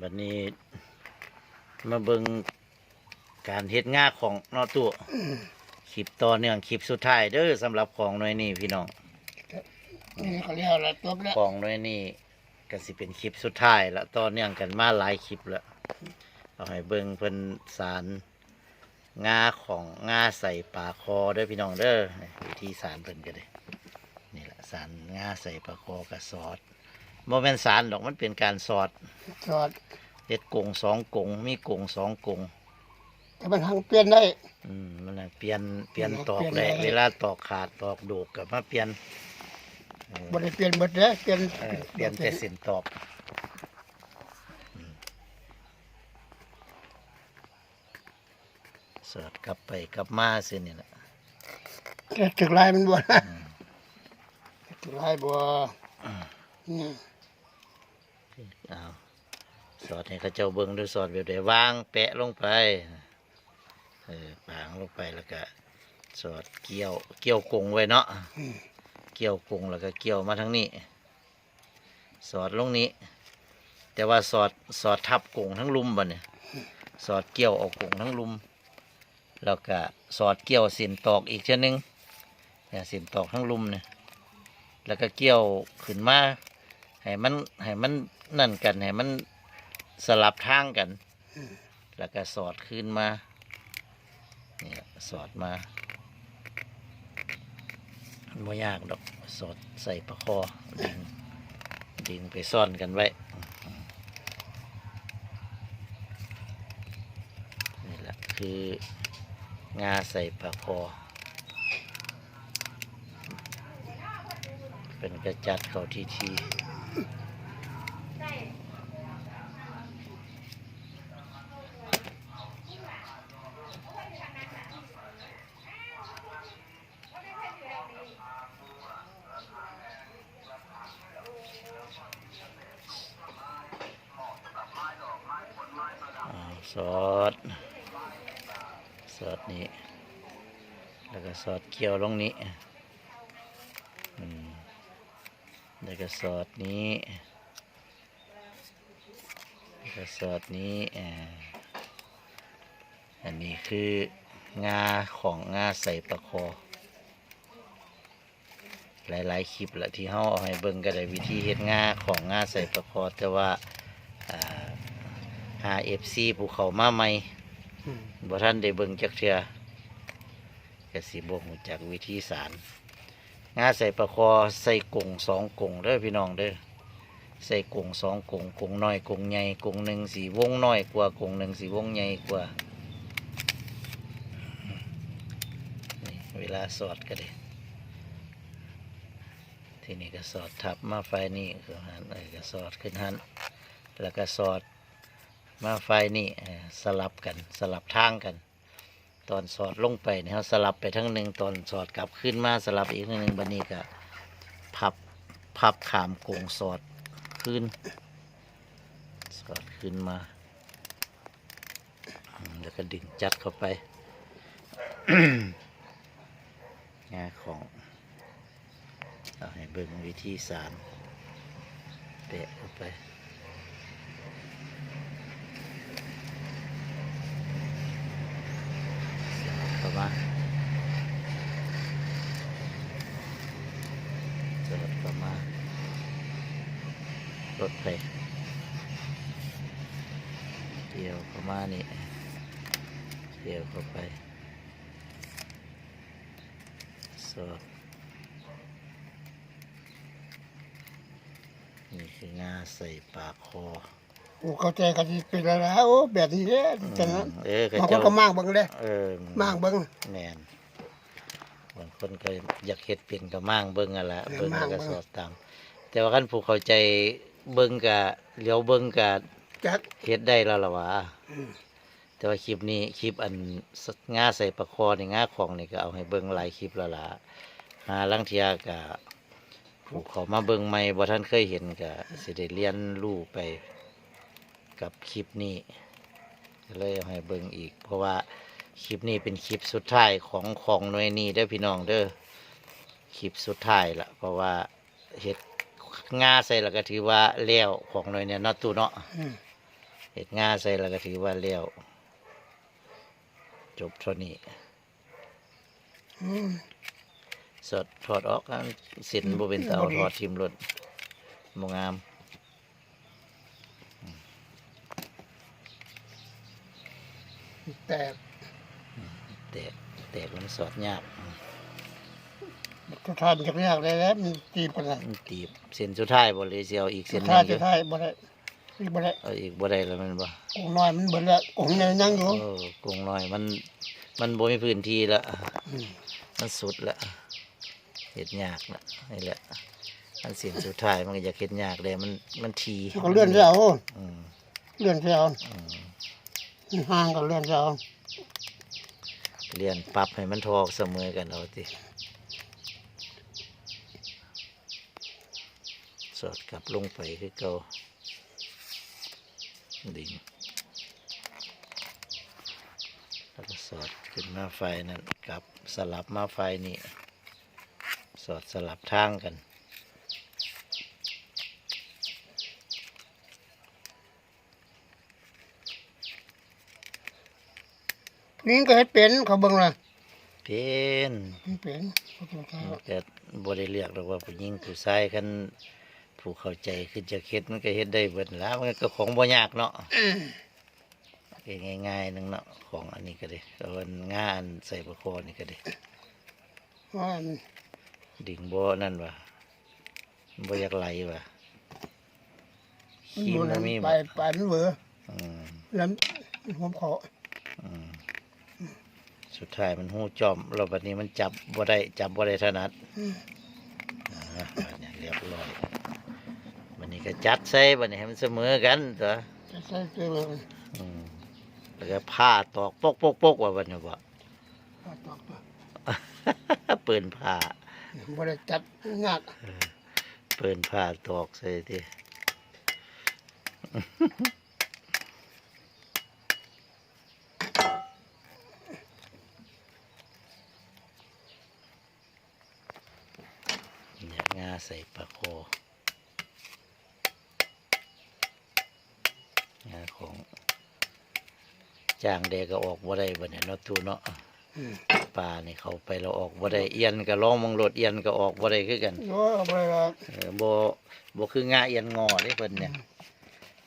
บัดนี้ มาเบิ่งการเฮ็ดงาของเนอตัวคลิปต่อเนื่องคลิปสุดท้ายเด้อสำหรับของหน่วยนี้พี่น้องนี่เขาเรียกอะไรจบแล้วของหน่วยนี้ก็สิเป็นคลิปสุดท้ายละต่อเนื่องกันมาหลายคลิปแล้วเอาให้เบิ่งเพิ่นสารงาของงาใส่ปลาคอเด้อพี่น้องเด้อนี่วิธีสารเพิ่นก็ได้นี่แหละสารงาใส่ปลาคอกับซอ สบ่แม่นสารดอกมันเป็นการสอดสอดเฮ็ดกงสองกงมีกงสองกงแต่มันทางเปลี่ยนได้ อืมมันน่ะเปลี่ยนเปลี่ยนเปลี่ยนตอกเปลี่ยนแหละได้เวลาตอกขาดตอกโดกกับมาเปลี่ยนเออบริเปลี่ยนหมดเลยเปลี่ยนเออเปลี่ยนแต่เส้นตอกสอดกลับไปกลับมาเส้นนี่แหละแต่ถึงลายมันบวนะถึงลายบัวนี่เอาสอดให้เขาเจ้าเบิ้งด้วยสอดแบบใดวางแปะลงไปเออวางลงไปแล้วก็สอดเกี่ยวเกี่ยวกงไว้เนาะเกี่ยวกงแล้วก็เกี่ยวมาทั้งนี้ สอดลงนี้ แต่ว่าสอดสอดทับกงทั้งลุมบ่เนี่ยสอดเกี่ยวออกกงทั้งลุม แล้วก็สอดเกี่ยวสินตอกอีกเช่นนึงเนี่ยสินตอกทั้งลุมเนี่ยแล้วก็เกี่ยวขึ้นมาให้มันให้มัน นั่นกันให้มันสลับทางกัน แล้วก็สอดขึ้นมาเนี่ยสอดมามันไม่ยากดอกสอดใส่ประคอดึงดึงไปซ่อนกันไว้นี่แหละคืองาใส่ปลาคอ เป็นกระจัดเขาทีที ซอ้าวสอสนี้ แล้วก็สอดเกี่ยวลงนี้แล้วก็สอดนี้แล้วก็สอดนี้อันนี้คืองาของงาใส่ประคอ หลาย ๆ คลิปแหละที่เขาเอาให้เบิ่งก็ได้วิธีเฮ็ดงาของงาใส่ประคอแต่ว่าาเอฟซีภูเขามาใหม่อืมบ่ท่านได้เบิ่งจักเทื่อก็สิบ่ฮู้จักวิธีสารงาใส่ประคอใส่กงสองกงเด้อพี่น้องเด้อใส่กงสองกงกงน้อยกงใหญ่กงหนึ่งสีวงน้อยกว่ากงหนึ่งสีวงใหญ่กว่านี่เวลาสอดก็ได้ทีนี้ก็สอดทับมาไฟนี่คือหันเอ้ยก็สอดขึ้นหันแล้วก็สอด มาไฟนี่สลับกันสลับทางกัน ตอนสอดลงไปเนี่ยเขาสลับไปทั้งหนึ่งตอนสอดกลับขึ้นมาสลับอีกทั้งหนึ่งบันนี้ก็พับพับขามโกงสอดขึ้น สอดขึ้นมา แล้วก็ดึงจัดเข้าไปงาของเอาให้เบิ่งวิธีสารแปะเข้าไป เข้า มาจอดเข้ามารถไปเดี่ยวเข้ามานี่เดี่ยวเข้าไปสอดนี่คืองาใส่ปากคอ โอ้เข้าใจกันสิเป็นอะไรนะโอ้แบบนี้เนี่ยจังนั้นเออกระบางคเจ้านก็มากเบิ่งเลยเออมากเบิ่ง แมนบางคนก็อยากเฮ็ดเป็นก็มั่งเบิ่งอะละเบิ่งแล้วก็มั่งสเบิ่งอดตาม แต่ว่าคันผู้เข้าใจเบิ่งก็เลี้ยวเบิ่งก็จัก เฮ็ดได้แล้วล่ะวะอืม แต่ว่าคลิปนี้คลิปอันง่าใส่ประคอนี่ง่าของนี่ก็เอาให้เบิ่งหลายคลิปแล้วล่ะหาลังเทียก็ผู้เขามาเบิ่งใหม่บ่ทันเคยเห็นก็สิได้เรียนรู้ไป กับคลิปนี้ก็เลยเอาให้เบิ่งอีก เพราะว่าคลิปนี้เป็นคลิปสุดท้ายของของหน่วยนี้เด้อพี่น้องเด้อคลิปสุดท้ายละเพราะว่าเฮ็ดง่าใส่แล้วก็ถือว่าแล้วของหน่วยเนี่ยเนาะตู้เนาะอืมเห็ดงาใส่แล้วก็ถือว่าเลี้ยวจบเท่านี้อืมสดถอดออกกันสินบ่เป็นเตาบ่ดีถอดทิมรถบ่งาม แตกแตกแตกมันสอดยากทุกท่านจะยากเลยแล้วมันตีบกันนะมันตีบเส้นสุดท้ายบ่เลยสิเอาอีกทุเส้นกหนึท่านงอจะยู่ทายบ่ได้อีกบ่ได้เอาอีกบ่ได้แล้วแมันบ่กงน้อยมันเบิดแล้วกงเนี่ยยังอยู่โอ้กรุงน้อยมัน มันบ่มีพื้นที่ละอืมมันสุดละเฮ็ดยากละนี่แหละอันเส้นสุดท้ายมันก็อยากเฮ็ดยากเลยมันมันทีแล้วก็เลื่อนเสียเอาอืมเลื่อนเสียเอาอืมมัน ห่างก็เลื่อนเสียเอาเรียนปรับให้มันทอกเสมอกันเอาติสอดกลับลงไปคือเก่าดิ่งแล้วก็สอดขึ้นมาไฟนั่นกลับสลับมาไฟนี่ สอดสลับทางกัน นี่ก็เฮ็ดเป็นเขาเบิ่งล่ะเป็นมันเป็นเขาตัวทายมันก็บ่ได้เรียกหรอกว่าผู้หญิงผู้ชายคันผู้เข้าใจคือจะเฮ็ดมันก็เฮ็ดได้เบิดแล้วมันก็ของบ่ยากเนาะก็ง่ายๆนึงเนาะของอันนี้ก็ได้เอาอันงานใส่ประคอนี่ก็ได้ว่าดิ่งบ่นั่นว่ะบ่อยากไหลว่ะมันขี้บ่มันได้มีไปบ่ไปมันเวออืมแล้วหัวเขาอืม สุดท้ายมันหู้จอมแล้วบัดนี้มันจับบ่ได้จับบ่ได้ถนัดอืมอ่าบัดนี้เรียบร้อยบัดนี้ก็จัดใส่บัดนี้ให้มันเสมอกันตัวจะใส่เกลือมันอืมแล้วก็ผ้าตอกปกปกปกว่าบัดนี้บ่เอาตอกตัวปืนผ้าบ่ได้จัดงากปืนผ้าตอกใส่ทีเนี่ยงาใส่ ปลาโคงาของจ้างเด็กก็ออกบ่ได้บ่เนี่ยเนาะตูเนาะอืมปลานี่เขาไปเราออกบ่ได้เอียนก็ร้องมังรถเอียนก็ออกบ่ได้คือกันโอ้เอาไปละเออบ่บ่คืองาเอียนงอเด้เพิ่นเนี่ย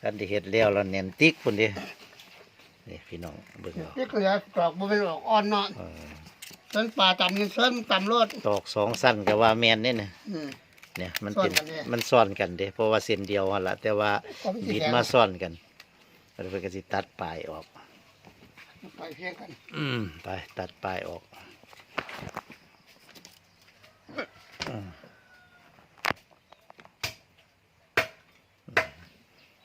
กันที่เฮ็ดแล้วแล้วแน่นติ๊กพุ่นเด้นี่พี่น้องเบิ่งเอานี่ก็แล้วตอกบ่เป็นออกอ่อนเนาะเออเส้นปลาตำนี่เส้นตำรสตอกสองสั้นก็ว่าแม่นเด้เนี่ยอืม เนี่ยมันเป็นซ้อนกันเด้มันซ้อนกันเด้เพราะว่าเส้นเดียวหั่นล่ะแต่ว่าก็ไม่สิบิดแข็งมาซ้อนกันแล้วเพิ่นก็สิตัดปลายออก ไปเพียงกันอืมไปตัดปลายออกอืม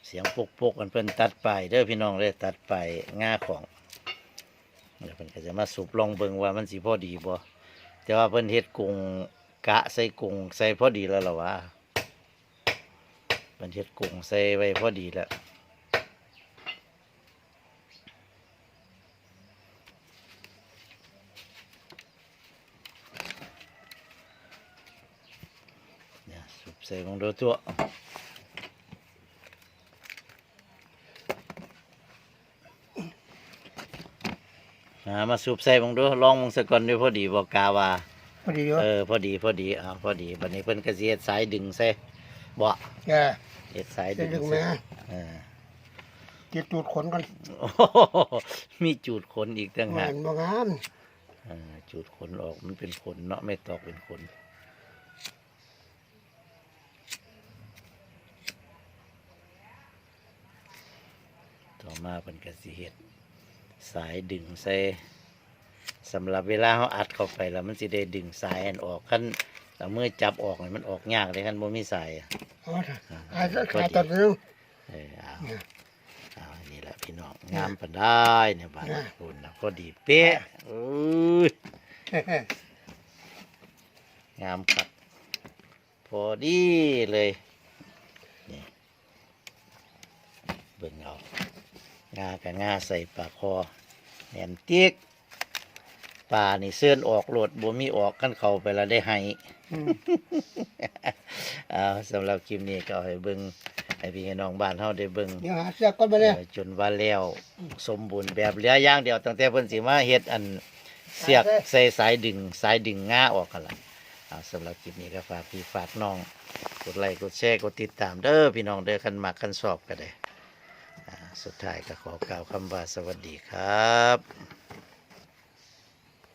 เสียงปกปกๆกันเพิ่นตัดปลายเด้อพี่น้องเลยตัดปลายง่าของเดี๋ยวเพิ่นก็จะมาสูบลองเบิ่งว่ามันสิพอดีบ่แต่ว่าเพิ่นเฮ็ดกุ้ง กะใส่กุ้งใส่พอดีแล้วล่ะวะเพิ่นเฮ็ดกุ้งใส่ไว้พอดีแล้วเนี่ยสูบใส่ของดูตัวมาสูบใส่ของดูลองมงสะก่อนด้วยพอดีบอกกาว่า พอดีอยู่เออพอดีพอดีอ่าพอดีวันนี้เพิ่นก็สิเฮ็ดสายดึงใส่บ่แกเฮ็ดสายจะดึงดึงใส่มาเออติดตูดขนกันโอ้โหมีจูดขนอีกต่างเหมืหาอกนบ่งามเออจูดขนออกมันเป็นขนเนาะไม่ตอกเป็นขนต่อมาเพิ่นก็สิเฮ็ดสายดึงใส่ สำหรับเวลาเขาอัดเข้าไปแล้วมันสิได้ดึงสายอันออกขั้นแล้วเมื่อจับออกนี่มันออกยากเลยขั้นบ่มีสายอะเอาเถอะขายขายตัดนึงเออเอาเนี่ย เอาอันนี่แหละพี่น้องงามปานได้เนี่ยบ้านเนี่ยคุณนะพอดีเป๊ะอุ้ยงามครับพอดีเลยนี่เบิ่งเอางากับงาใส่ปลาคอแหนมเติ๊ก ปลานี่เสื่อนออกโหลดบ่มีออกกันเข้าไปแล้วได้ให้อืมเอาสำหรับคลิปนี้ก็เอาให้เบิ่งให้ให้พี่ให้น้องบ้านเฮาได้เบิ่งเดี๋ยวหาเสื้อก่อนมาเนี่ยเออจนว่าแล้วสมบูรณ์แบบเหลืออย่างเดียวตั้งแต่เพิ่นสิมาเฮ็ดอันเสียกใส่สายดึง สายดึงง่าออกกันล่ะอ่าสำหรับคลิปนี้ก็ฝากพี่ฝากน้อง กดไลค์กดแชร์กดติดตามเด้อพี่น้องเด้อคันมักคันชอบก็ได้อ่าสุดท้ายก็ขอกล่าวคำว่าสวัสดีครับ